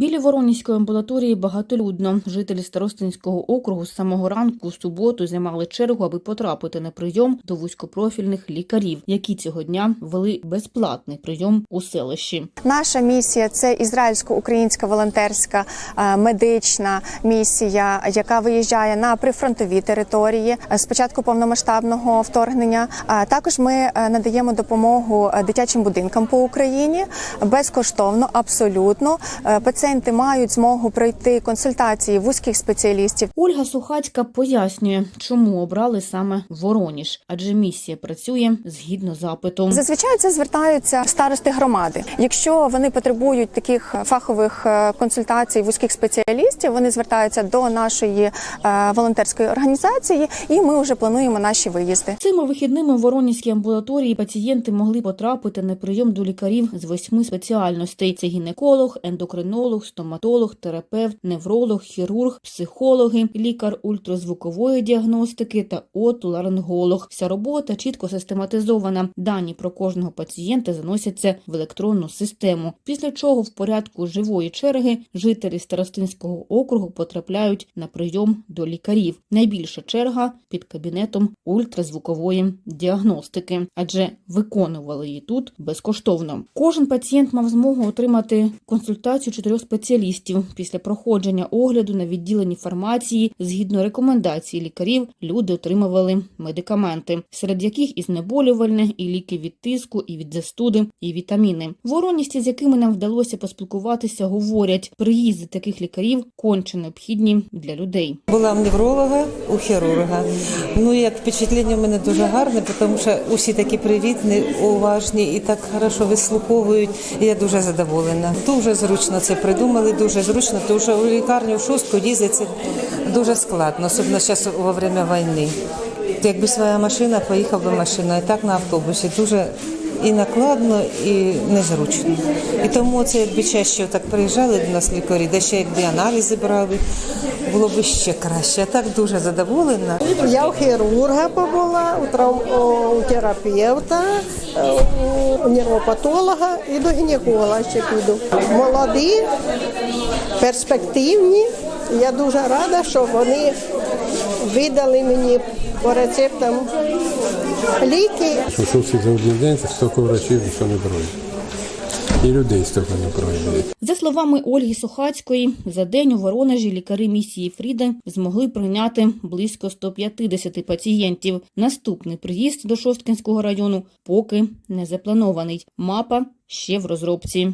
Біля Воронізької амбулаторії багатолюдно. Жителі Старостинського округу з самого ранку у суботу займали чергу, аби потрапити на прийом до вузькопрофільних лікарів, які цього дня вели безплатний прийом у селищі. Наша місія це ізраїльсько-українська волонтерська е, медична місія, яка виїжджає на прифронтові території е, з початку повномасштабного вторгнення. А також ми е, надаємо допомогу е, дитячим будинкам по Україні безкоштовно, абсолютно. Е, Пацієнти мають змогу пройти консультації вузьких спеціалістів. Ольга Сухацька пояснює, чому обрали саме Вороніж, адже місія працює згідно запиту. Зазвичай це звертаються старости громади. Якщо вони потребують таких фахових е, консультацій вузьких спеціалістів, вони звертаються до нашої е, волонтерської організації, і ми вже плануємо наші виїзди. Цими вихідними в Воронізькій амбулаторії пацієнти могли потрапити на прийом до лікарів з восьми спеціальностей: це гінеколог, ендокринолог, стоматолог, терапевт, невролог, хірург, психологи, лікар ультразвукової діагностики та отоларинголог. Вся робота чітко систематизована. Дані про кожного пацієнта заносяться в електронну систему. Після чого в порядку живої черги жителі Старостинського округу потрапляють на прийом до лікарів. Найбільша черга під кабінетом ультразвукової діагностики, адже виконували її тут безкоштовно. Кожен пацієнт мав змогу отримати консультацію чотирьох спеціалістів після проходження огляду на відділенні фармації. Згідно рекомендацій лікарів, люди отримували медикаменти, серед яких і знеболювальне, і ліки від тиску, і від застуди, і вітаміни. Вороністі, з якими нам вдалося поспілкуватися, говорять, приїзди таких лікарів конче необхідні для людей. Була в невролога, у хірурга. Ну як впечатлення в мене дуже гарне, тому що усі такі привітні, уважні і так хорошо вислуховують. Я дуже задоволена. Дуже зручно це придумали, дуже зручно, тому що у лікарню в шостку їздити дуже складно, особливо зараз во время війни. Якби своя машина, поїхав би машиною, так на автобусі. Дуже і накладно, і незручно. І тому це якби чаще так приїжджали до нас лікарі, де ще якби аналізи брали, було б ще краще. А так дуже задоволена. Я у хірурга побула, у, трав... у терапевта, у нервопатолога і до гінеколога ще піду. Молоді, перспективні. Я дуже рада, що вони видали мені по рецептам ліки. Що за один день, стільки врачів, що не беруть. І людей стільки не беруть. За словами Ольги Сухацької, за день у Воронежі лікари місії Фріда змогли прийняти близько 150 пацієнтів. Наступний приїзд до Шосткинського району поки не запланований. Мапа ще в розробці.